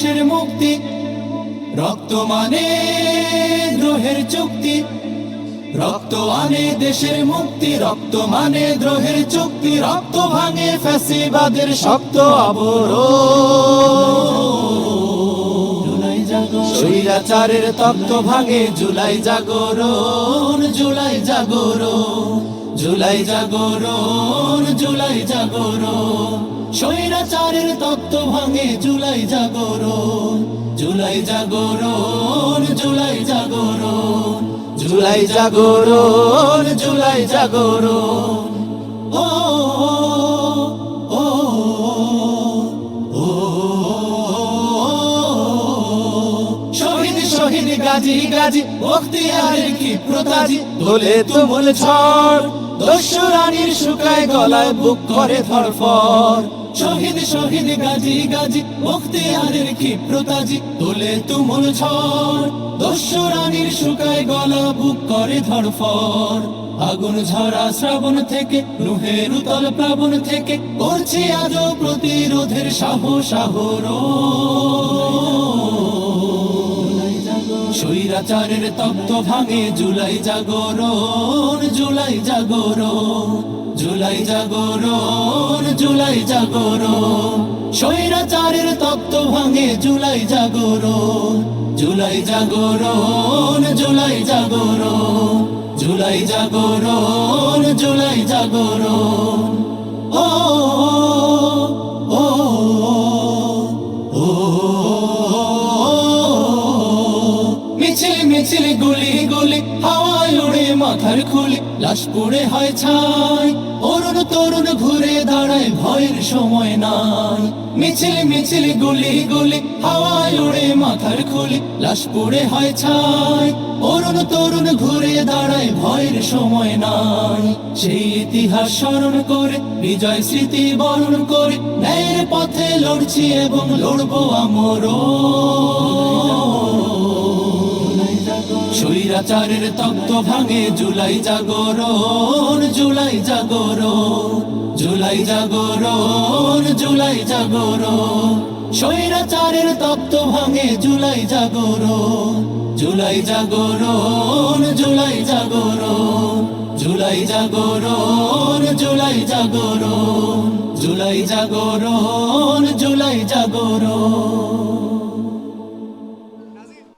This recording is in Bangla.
দেশের মুক্তি, রক্ত মানে দ্রোহের চুক্তি। রক্ত আনে দেশের মুক্তি, রক্ত মানে দ্রোহের চুক্তি। রক্ত ভাঙে ফ্যাসিবাদের শক্ত আবরণ। স্বৈরাচারের তত্ত্ব ভাঙে জুলাই জাগরণ জুলাই জাগরণ। জুলাই জাগরণ জুলাই জাগরণ। স্বৈরাচারের তত্ত্ব ভাঙে জুলাই জাগরণ জুলাই জাগরণ জুলাই জাগরণ জুলাই জাগরণ জুলাই জাগরণ। ও গাজী গাজী কি প্রতাজি? বলে তুমুল ঝড়। দস্যু রানীর শুকায় গলায় বুক করে ধরফর। শহীদ শহীদ, গাজী গাজী বখতিয়ারের কি প্রতাজি তোলে তুমুল ঝড়। দস্যু রানীর শুকায় গলা বুক করে ধরফর। আগুন ঝরা শ্রাবণ থেকে, নুহের উতল প্লাবন থেকে, করছি আজও প্রতিরোধের সাহস সাহর স্বৈরাচারের তত্ত্ব ভাঙে, জুলাই জাগরণ জুলাই জাগরণ জুলাই জাগরণ জুলাই জাগরণ। স্বৈরাচারের তত্ত্ব ভাঙে, জুলাই জাগরণ জুলাই জাগরণ জুলাই জাগরণ জুলাই জাগরণ জুলাই জাগরণ। মিছিল গুলি গুলি, হাওয়ায় উড়ে মাথার খুলি। লাশ পড়ে হয় ছাই, অরুণ তরুণ ঘুরে দাঁড়ায়, ভয়ের সময় নাই। মিছিল মিছিল গুলি গুলি, হাওয়ায় উড়ে মাথার খুলি। লাশ পড়ে হয় ছাই, অরুণ তরুণ ঘুরে দাঁড়ায়, ভয়ের সময় নাই। সেই ইতিহাস স্মরণ করে, বিজয় স্মৃতি বরণ করে, ন্যায়ের পথে লড়ছি এবং লড়বো আমরও স্বৈরাচারের তত্ত্ব ভাঙে, জুলাই জাগরণ জুলাই জাগরণ জুলাই জাগরণ জুলাই জাগরণ। স্বৈরাচারের তত্ত্ব ভাঙে, জুলাই জাগরণ জুলাই জাগরণ জুলাই জাগরণ জুলাই জাগরণ জুলাই জাগরণ জুলাই জাগরণ জুলাই জাগরণ।